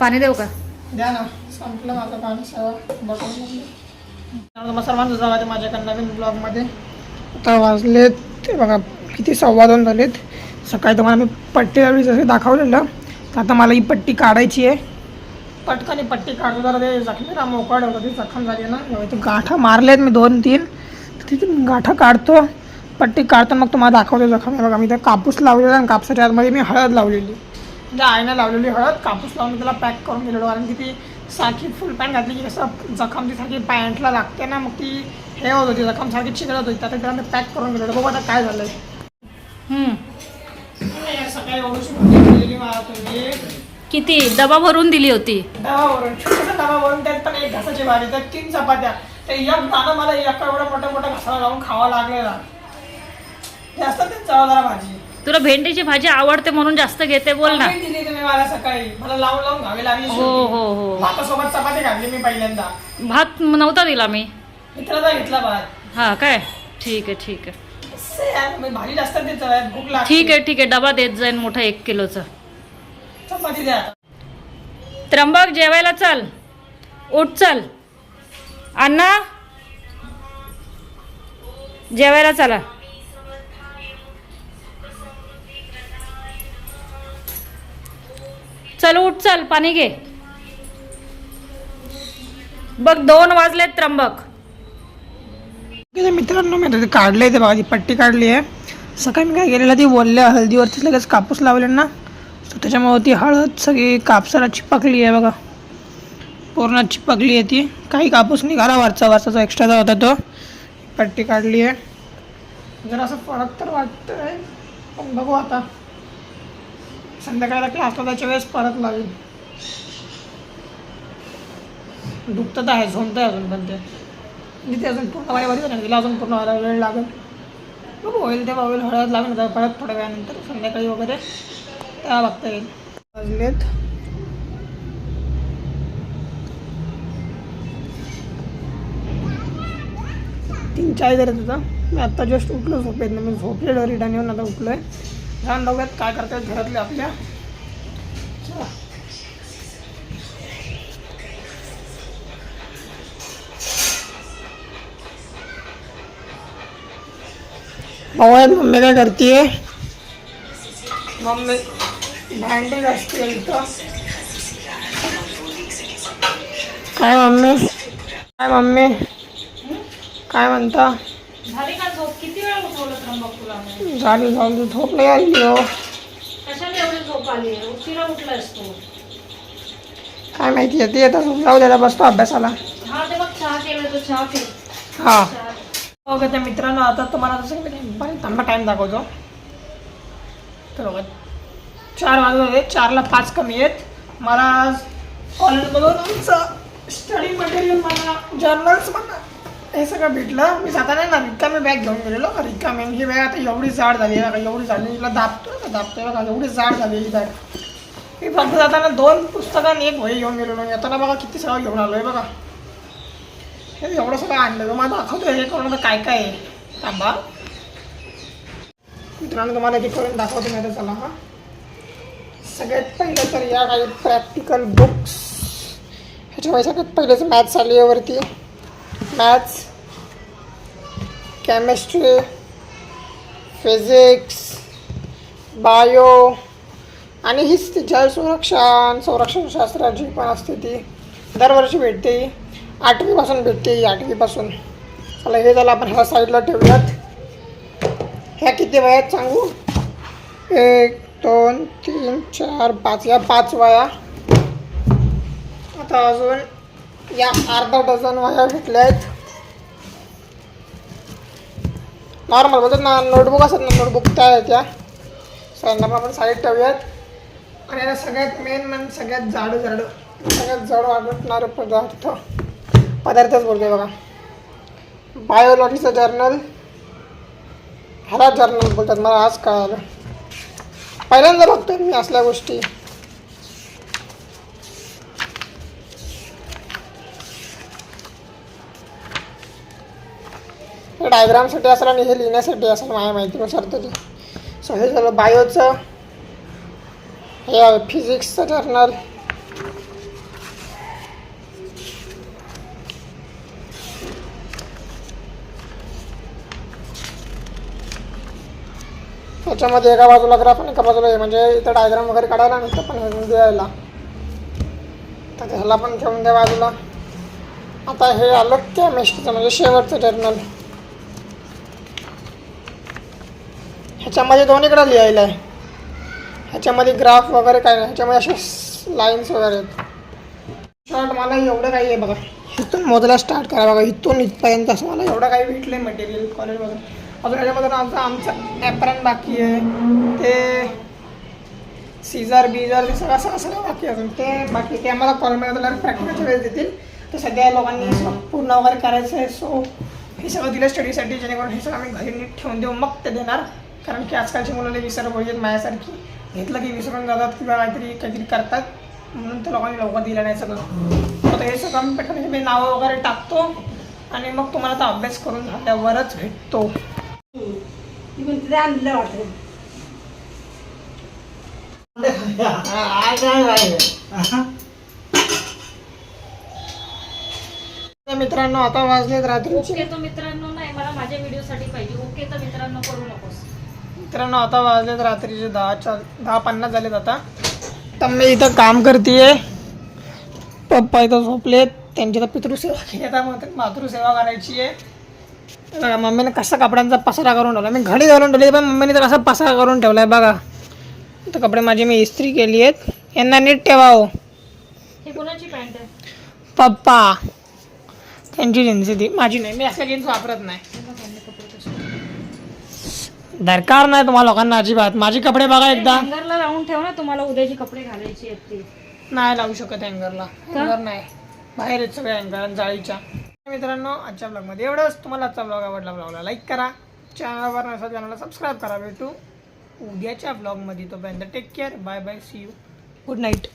पाणी देऊ का? द्या ना. संपलं माझं पाणी सगळं. बटन मग सर्वांचं जावं माझ्याकडे नवीन ब्लॉगमध्ये. आता वाजलेत ते बघा किती सव्वा दोन झालेत. सकाळी तुम्हाला मी पट्टी लावली जसं दाखवलेलं. तर आता मला ही पट्टी काढायची आहे. पटकन ही पट्टी काढतो जरा ते जखमीला मोकळ होतं ती जखम झाली ना. ते गाठा मारलेत मी दोन तीन. तर तिथून गाठा काढतो. पट्टी काढतो मग तुम्हाला दाखवतो जखम. बघा मी त्या कापूस लावलेला आणि कापसाच्या आतमध्ये मी हळद लावलेली. म्हणजे आईनं लावलेली हळद कापूस लावून त्याला पॅक करून दिलेलो. कारण की ती सारखी फुल पॅन्ट घातली की कसं जखम ती सारखी पॅन्टला लागते ना मग ती हे होत होती जखम सारखी चिकटत होती. आता त्याला मी पॅक करून दिलेलं. बघू आता काय झालंय. हम्म. सकाळी मला तुम्ही. किती? डबा भरून दिली होती. डबावरून छोटासा डबावरून त्यात पण एक घासाची भाजी त्यात तीन चपात्या. ते एक दाणं मला एका एवढा मोठा मोठा घासाला लावून खावा लागलेला. जास्त ते जरा भाजी. तुला भेंडीची भाजी आवडते म्हणून जास्त घेते बोल ना. कमी दिली तुम्ही मला सकाळी. मला लावून लावून घावी लागली हो हो हो. भातासोबत चपाती घातली मी पहिल्यांदा. भात नव्हता दिला मी. मित्राचा घेतला भात. हा काय? ठीक आहे ठीक आहे. असं यार, मी भाजी जास्त देत आहे, भूक लागते. ठीक आहे ठीक आहे. डबा देत जाईन मोठा एक किलोचा. चपाती द्या. त्र्यंबक जेवायला चल. उठ चल. अण्णा? जेवायला चला. चल उठ चल पाणी घे. बघ दोन वाजलेत त्र्यंबक. मित्रांनो मी आता काढले ते भाजी ती पट्टी काढली आहे. सकाळी मी काय केलेलं ती वल्ल्या हळदीवरतीच लगेच कापूस लावले ना. सो त्याच्यामुळे ती हळद सगळी कापसाला चिपकली आहे बघा. पूर्ण चिपकली आहे ती. काही कापूस निघाला वरचा वरचा एक्स्ट्राचा होता तो. पट्टी काढली आहे. जरा असं फरक तर वाटतंय पण बघू आता. संध्याकाळला क्लासला त्याच्या वेळेस परत लागेल. दुखतं तर आहे झोमतं आहे अजून पण ते. म्हणजे अजून पूर्ण वाया बरी नाही तिला अजून पूर्ण व्हायला वेळ लागेल. बघू होईल तेव्हा होईल हळद लागेल तर परत थोड्या वेळानंतर संध्याकाळी वगैरे त्या बघता येईल. वाजलेत. तीन चाय जरी तुझं. मी आत्ता जस्ट उठलो झोपेत मी झोपलेलो रिटर्न येऊन आता उठलो आहे जाऊन बघूयात काय करतायत घरातले आपल्या. चला. मम्मी काय करते मम्मी भांडी इथं. काय मम्मी? काय मम्मी? काय म्हणता? झाली का झोप? किती वेळा उठवलं त्र्यंबक तुला झाली झाली. झोप नाही आली हो. कशाला एवढी झोप आली? उशिरा उठलायस तू. काय माहिती येते येतं जाऊ द्यायला बसतो अभ्यासाला. हा ते बघ चहा केलं तो चहा पी. हा. तर मित्रांनो आता तुम्हाला जसं की मी बरं थांबा टाईम दाखवतो. तर बघा चार वाजत होते चारला पाच कमी आहेत. मला कॉलेजमधून आमचं स्टडी मटेरियल मला जर्नल्स मला हे सगळं भेटलं. मी जाताना ना रिकामी बॅग घेऊन गेलेलो. रिकामी ही बॅग आता एवढी जाड झाली आहे बघा एवढी झाली तिला दाबतो ना दाबतोय बघा एवढी जाड झाली ही बॅग मी फक्त जाताना दोन पुस्तकं आणि एक वही घेऊन गेलेलो. येताना बघा किती सगळं घेऊन आलो आहे बघा. हे एवढं सगळं आणलं. तुम्हाला दाखवतो हे करून काय काय आहे. थांबा. मित्रांनो तुम्हाला हे करून दाखवतो मी आता चला हा. सगळ्यात पहिलं तर या काही प्रॅक्टिकल बुक्स ह्याच्यामुळे सगळ्यात पहिलेच मॅथ्स आली आहे वरती मॅथ्स केमिस्ट्री फिजिक्स बायो आणि हीच ती जल संरक्षण पण असते ती. दरवर्षी भेटते. आठवीपासून भेटते ही आठवीपासून चला हे झालं आपण ह्या साईडला ठेवूयात. ह्या किती वयात सांगू? एक दोन तीन चार पाच. या पाच वया. आता अजून या अर्धा डझन वह्या घेतल्या आहेत नॉर्मल बोलतात ना नोटबुक असतात ना नोटबुक त्या आहेत त्या सायंकाळ आपण साईड ठेवूयात. आणि आता सगळ्यात मेन म्हणजे सगळ्यात जाडं जाडं सगळ्यात जड वाटणारं पदार्थ पदार्थच बोलतोय बघा. बायोलॉजीचं जर्नल ह्याला जर्नल बोलतात मला आज कळालं. पहिल्यांदा बघतोय मी असल्या गोष्टी. डायग्रामसाठी असेल आणि हे लिहिण्यासाठी असेल माझ्या माहितीनुसार तरी. सो हे झालं बायोचं. हे आहे फिजिक्सचं जर्नल त्याच्यामध्ये एका बाजूला ग्राफ आणि एका बाजूला हे म्हणजे इथं डायग्राम वगैरे काढायला आणि इथं पण हे द्यायला. तर ह्याला पण ठेवून द्या बाजूला. आता हे आलं केमिस्ट्रीचं म्हणजे शेवटचं जर्नल ह्याच्यामध्ये दोन्हीकडं लिहायला आहे. ह्याच्यामध्ये ग्राफ वगैरे काय नाही ह्याच्यामध्ये असे लाईन्स वगैरे आहेत. शॉर्ट मला एवढं काही आहे बघा इथून मोजायला स्टार्ट करा बघा इथून इथपर्यंत असं मला एवढं काही भेटलं आहे मटेरियल कॉलेजमधून अजून ह्याच्यामधून आमचं आमचं ॲप्रन बाकी आहे. ते सीझर बीजर ते सगळं सगळं सगळं बाकी अजून. ते बाकी ते आम्हाला कॉलेजमध्ये प्रॅक्टिकलच्या वेळेस देतील तर सध्या लोकांनी पूर्ण वगैरे करायचं आहे सो हे सगळं दिलं स्टडीसाठी जेणेकरून हे सगळं आम्ही घरी नीट ठेवून देऊ. मग ते देणार. कारण की आजकालची मुलं लई विसर पाहिजेत माझ्यासारखी. घेतलं की विसरून जातात किंवा काहीतरी काहीतरी करतात. म्हणून त्या लोकांनी लवकर दिलं नाही सगळं. आता हे सगळं मी पटकन मी नावं वगैरे टाकतो आणि मग तुम्हाला आता अभ्यास करून झाल्यावरच भेटतो. तिथे आणलं वाटतं. तर मित्रांनो आता वाजलेत रात्रीचे. ओके तर मित्रांनो नाही मला माझ्या व्हिडिओसाठी पाहिजे. ओके तर मित्रांनो करू नकोस. मित्रांनो आता वाजलेत रात्रीचे दहाच्या दहा पन्नास झालेत आता. तर मी इथं काम करते पप्पा इथं झोपलेत. त्यांची तर पितृसेवा केली आता मग मातृसेवा करायची आहे बघा मम्मीने कसा कपड्यांचा पसारा करून ठेवला मी घडी घालून ठेवली पण मम्मीने तर कसा पसारा करून ठेवला आहे बघा. तर कपडे माझे मी इस्त्री केली आहेत यांना नीट ठेवा हो. हे कोणाची पॅन्ट आहे? पप्पा. त्यांची जीन्स ती. माझी नाही. मी असल्या जीन्स वापरत नाही. दरकार नाही तुम्हाला लोकांना अजिबात. माझे कपडे बघा एकदा. हँगरला लावून ठेव ना तुम्हाला उद्याची कपडे घालायची आहेत ते. नाही लावू शकत अँगरला अँगर नाही. बाहेर आहेत सगळे अँगर जाळीच्या. मित्रांनो आजच्या ब्लॉगमध्ये एवढंच तुम्हाला आजचा ब्लॉग आवडला ब्लॉगला लाईक करा. चॅनलवर नसेल चॅनलला सबस्क्राईब करा. भेटू उद्याच्या ब्लॉगमध्ये तोपर्यंत take care bye bye see you good night